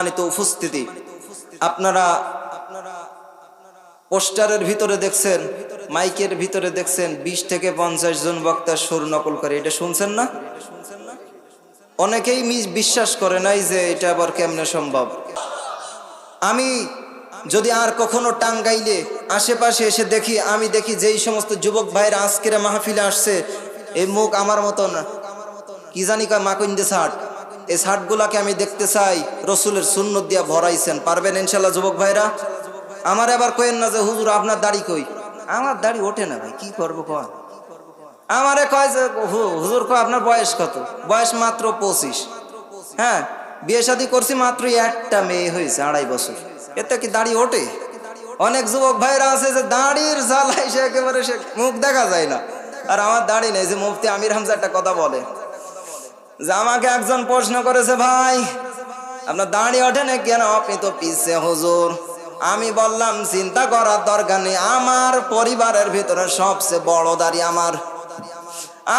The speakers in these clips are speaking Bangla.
সম্মানিত উপস্থিতি। আপনারা পোস্টারের ভিতরে দেখছেন, মাইকের ভিতরে দেখছেন, বিশ থেকে পঞ্চাশ জন বক্তার সুর নকল করে। এটা শুনছেন না? অনেকেই বিশ্বাস করে নাই যে এটা আবার কেমনে সম্ভব। আমি যদি আর কখনো টাঙ্গাইলে আশেপাশে এসে দেখি, আমি দেখি যেই সমস্ত যুবক ভাইরা আজকের মাহফিলে আসছে, এই মুখ আমার মতন, কি জানি কয় শার্ট এই শার্টগুলাকে আমি দেখতে চাই, রসুলের সুন্নত দিয়া ভরাইছেন। পারবেন ইনশাল্লাহ যুবক ভাইরা? আমার আবার কয়েন না যে, হুজুর, আপনার দাড়ি কই? আমার দাড়ি ওঠে না ভাই, কি করব কয় আমারে কয় যে হুজুর, কয়, আপনার বয়স কত? বয়স মাত্র পঁচিশ। হ্যাঁ বিয়ে শাদী করছি মাত্র একটা মেয়ে হয়েছে, আড়াই বছর। এতে কি দাড়ি ওঠে? অনেক যুবক ভাইরা আছে যে, দাড়ির জ্বালাই সে একেবারে সে মুখ দেখা যায় না। আর আমার দাড়ি নেই যে, মুফতি আমির হামজা একটা কথা বলে। যে আমাকে একজন প্রশ্ন করেছে, ভাই, আপনার দাঁড়িয়ে ওঠে না কেন? আপনি তো পিছে হুজুর। আমি বললাম, চিন্তা করার দরকার নেই। আমার পরিবারের ভিতরে সবচেয়ে বড় দাড়ি আমার।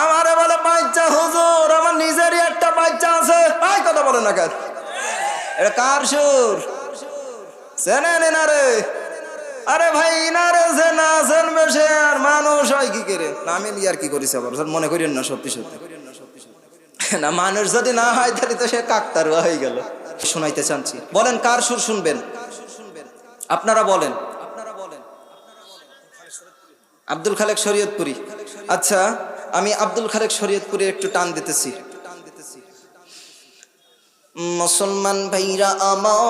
আমারে বলে, বাচ্চা হুজুর, আমার নিজেরই একটা বাচ্চা আছে। ভাই, কথা বলে না কেন? এটা কার সুর? চেনেন এনারে আরে ভাই, ইনারে যে না চেনবে সে আর মানুষ হয় কি করে? না, আমি আর কি করিস আবার? মনে করেন না, সত্যি সত্যি। না, মানুষ যদি না হয়, তাহলে তো সে কাকতারুয়া হয়ে গেল। শোনাইতে চাচ্ছি বলেন, কার সুর শুনবেন? আপনারা বলেন। আব্দুল খালেক শরীয়তপুরি। আচ্ছা আমি আব্দুল খালেক শরীয়তপুরে একটু টান দিতেছি। মুসলমান ভাইরা আমার,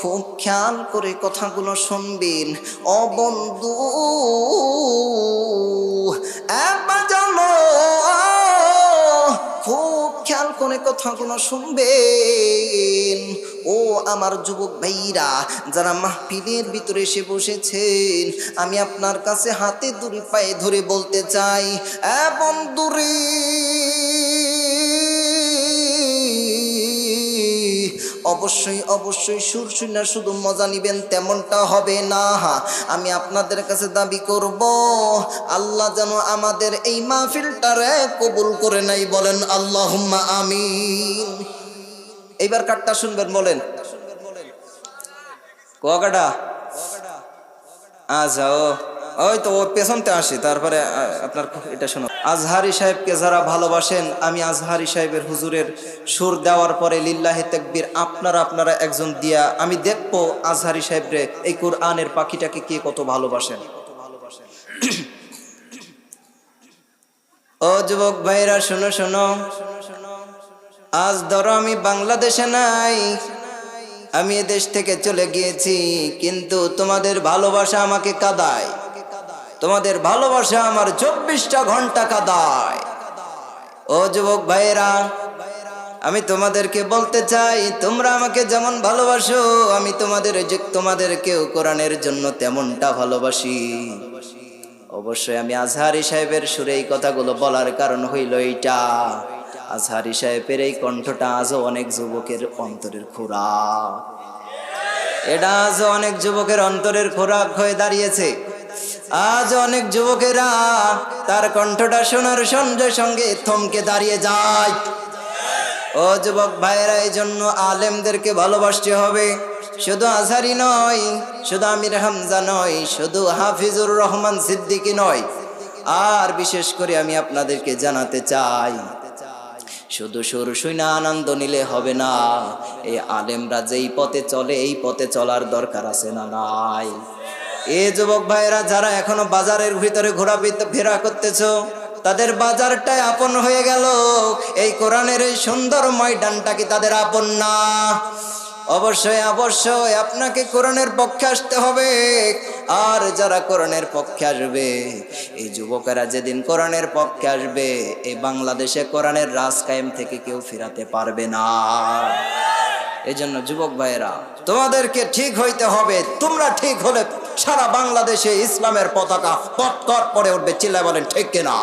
খুব খেয়াল করে কথাগুলো শুনবেন। অবন্ধু বন্ধু খুব কথা কোনো শুনবেন। ও আমার যুবক ভাইরা, যারা মাহফিলের ভিতরে এসে বসেছেন, আমি আপনার কাছে হাতে দূরে পায়ে ধরে বলতে চাই এবং বন্ধুরে অবশ্যই অবশ্যই সুর শুনে শুধু মজা নিবেন, তেমনটা হবে না। আমি আপনাদের কাছে দাবি করব, আল্লাহ যেন আমাদের এই মাহফিলটারে কবুল করে নাই বলেন আল্লাহ আমিন। এইবার কাটটা শুনবেন, বলেন। কুয়াকাটা আচ্ছা ও ওই তো ও পেছনতে আসি, তারপরে আপনার এটা শোনো। আজহারি সাহেবকে যারা ভালোবাসেন, আমি আজহারি সাহেবের হুজুরের সুর দেওয়ার পরে লিল্লাহি তাকবীর, আপনারা আপনারা একজন দিয়া, আমি দেখব আজহারি সাহেবরে এই কোরআনের পাখিটাকে কে কত ভালোবাসেন। ও যুবক ভাইরা, শোনো শোনো। আজ ধরো আমি বাংলাদেশে নাই, আমি এ দেশ থেকে চলে গিয়েছি, কিন্তু তোমাদের ভালোবাসা আমাকে কাদায়। তোমাদের ভালোবাসা আমার চব্বিশটা ঘণ্টা কাদায়। ও যুবক ভাইয়েরা, আমি তোমাদেরকে বলতে চাই, তোমরা আমাকে যেমন ভালোবাসো, আমি তোমাদের যে তোমাদেরকেও কোরআনের জন্য তেমনটা ভালোবাসি। অবশ্যই আমি আজহারি সাহেবের সুরে এই কথাগুলো বলার কারণ হইল এইটা। আজহারি সাহেবের এই কণ্ঠটা আজও অনেক যুবকের অন্তরের খোরাক। এটা আজ অনেক যুবকের অন্তরের খোরাক হয়ে দাঁড়িয়েছে। আজ অনেক যুবকেরা তার কণ্ঠটা শোনার সঙ্গে সঙ্গে থমকে দাঁড়িয়ে যায়। ও যুবক ভাইয়েরা এই জন্য আলেমদেরকে ভালোবাসতে হবে। শুধু আজহারি নয়, শুধু আমির হামজা নয়, শুধু হাফিজুর রহমান সিদ্দিকী নয়। আর বিশেষ করে আমি আপনাদেরকে জানাতে চাই, শুধু সুর শুইনা আনন্দ নিলে হবে না। এই আলেমরা যেই পথে চলে, এই পথে চলার দরকার আছে না নাই? এ যুবক ভাইয়েরা, যারা এখনও বাজারের ভিতরে ঘোরা ফেরা করতেছ, তাদের বাজারটাই আপন হয়ে গেল। এই কোরআনের এই সুন্দর ময়দানটা কি তাদের আপন না? অবশ্যই অবশ্যই আপনাকে কোরআনের পক্ষে আসতে হবে। আর যারা কোরআনের পক্ষে আসবে, এই যুবকেরা যেদিন কোরআনের পক্ষে আসবে এই বাংলাদেশে কোরআনের রাজ কায়েম থেকে কেউ ফিরাতে পারবে না। এই জন্য যুবক ভাইয়েরা, তোমাদেরকে ঠিক হইতে হবে। তোমরা ঠিক হলে সারা বাংলাদেশে ইসলামের পতাকা পটকট পরে উঠবে। চিল্লায় বলেন ঠিক কিনা?